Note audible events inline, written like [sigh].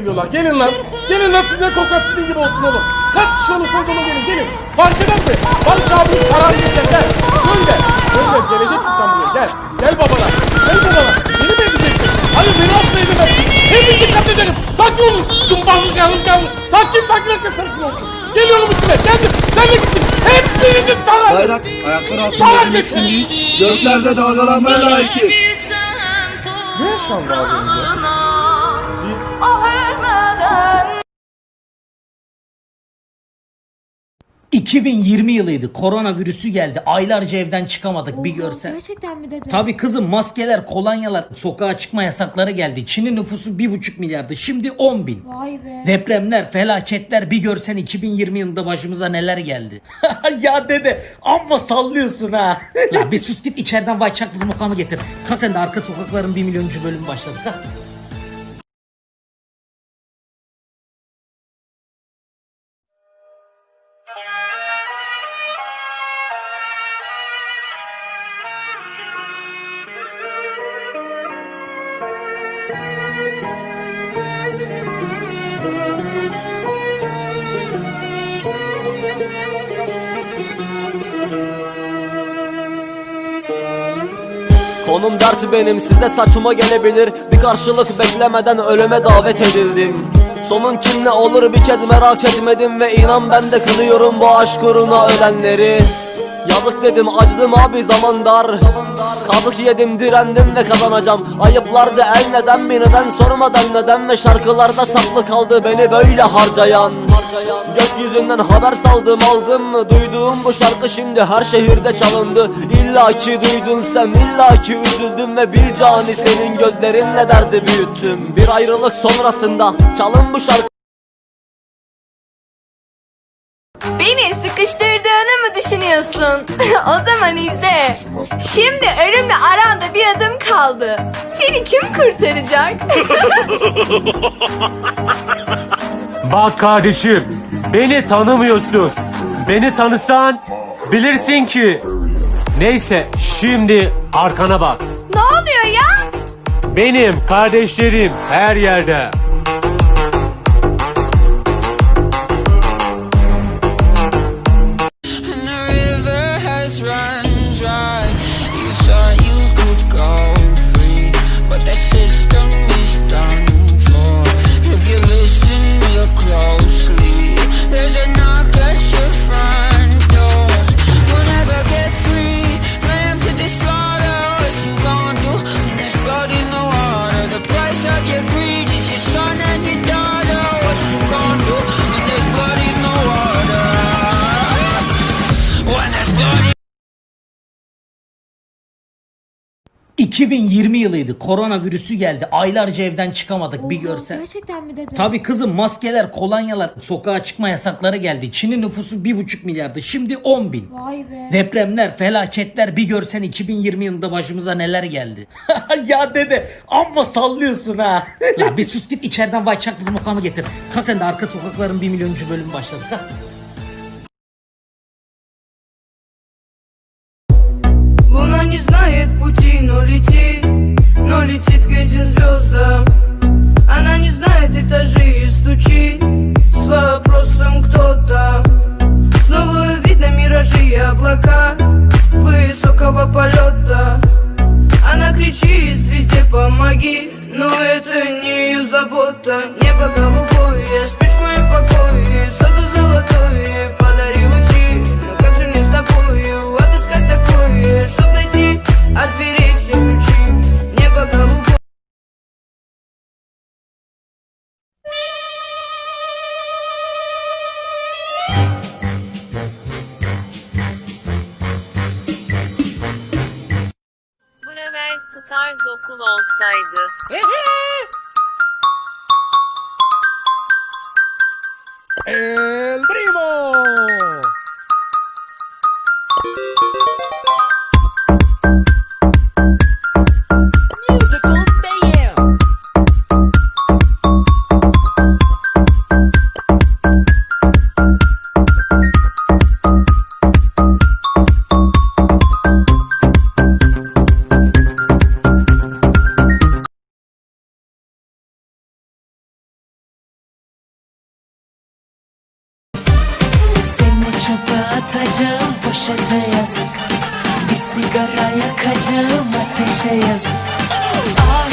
geliyorlar. Gelin lan. Gelin lan siz de kokat sizin gibi olsun oğlum. Kaç kişi olursanız olun gelin gelin. Fark eder mi? Barış abinin kararını gel gel. Söyle. Söyle gelecek sen buraya gel. Gel babana. Gel babana. Beni bekleyeceksin. Hadi beni hasta edemezsin. Hepiniz dikkat edelim. Sakin olun. Cumbanlık yalnız yalnız. Sakin sakin sakin sakin olsun. Geliyorum üstüne. Geldim. Sen de gittin. Hepinizin sana. Bayrak ayaklar Salak altında değil. Göklerde dalgalanmaya layıktır. Ne yaşandı az önce? 2020 yılıydı. Koronavirüsü geldi. Aylarca evden çıkamadık bir Oha, görsen. Gerçekten mi dedi? Tabi kızım maskeler, kolonyalar, sokağa çıkma yasakları geldi. Çin'in nüfusu 1,5 milyardı. Şimdi 10 bin. Vay be. Depremler, felaketler bir görsen 2020 yılında başımıza neler geldi. [laughs] ya dede amma sallıyorsun ha. [laughs] La bir sus git içeriden vay çak mukamı getir. Kalk sen de arka sokakların 1 milyonuncu bölümü başladı. Kalk. [laughs] Konum dersi benim size saçma gelebilir. Bir karşılık beklemeden ölüme davet edildim. Sonun kim ne olur bir kez merak etmedim Ve inan ben de kınıyorum bu aşk uğruna ölenleri Yazık dedim acıdım abi zaman dar. Kazık yedim direndim ve kazanacağım. Ayıplardı el neden bir neden sormadan neden Ve şarkılarda saklı kaldı beni böyle harcayan. Gökyüzünden haber saldım aldım mı Duyduğum bu şarkı şimdi her şehirde çalındı. İlla ki duydun sen illa ki üzüldüm Ve bir cani senin gözlerinle derdi büyüttüm. Bir ayrılık sonrasında çalın bu şarkı Beni sıkıştırdığını mı düşünüyorsun? [laughs] o zaman izle. Şimdi ölümle aranda bir adım kaldı. Seni kim kurtaracak? [laughs] Bak kardeşim, beni tanımıyorsun. Beni tanısan bilirsin ki. Neyse, şimdi arkana bak. ne oluyor ya? Benim kardeşlerim her yerde. 2020 yılıydı. Koronavirüsü geldi. Aylarca evden çıkamadık bir Oha, görsen. Gerçekten mi dedi? Tabi kızım maskeler, kolonyalar, sokağa çıkma yasakları geldi. Çin'in nüfusu 1,5 milyardı. Şimdi 10 bin. Vay be. Depremler, felaketler bir görsen 2020 yılında başımıza neler geldi. [laughs] ya dede amma sallıyorsun ha. [laughs] La bir sus git içeriden vay çak mukamı getir. Kalk sen de arka sokakların 1 milyonuncu bölümü başladı. Kalk. Луна не знает пути, но летит, но летит к этим звездам. Она не знает этажей и стучит с вопросом кто там. Снова видно миражи и облака высокого полета. Она кричит звезде помоги, но это не ее забота. Небо голубое, спишь в найти от дверей все ключи? Небо голубое. Bravel Stars okul olsaydı. Poşete yazık Bir sigara yakacağım ateşe yazık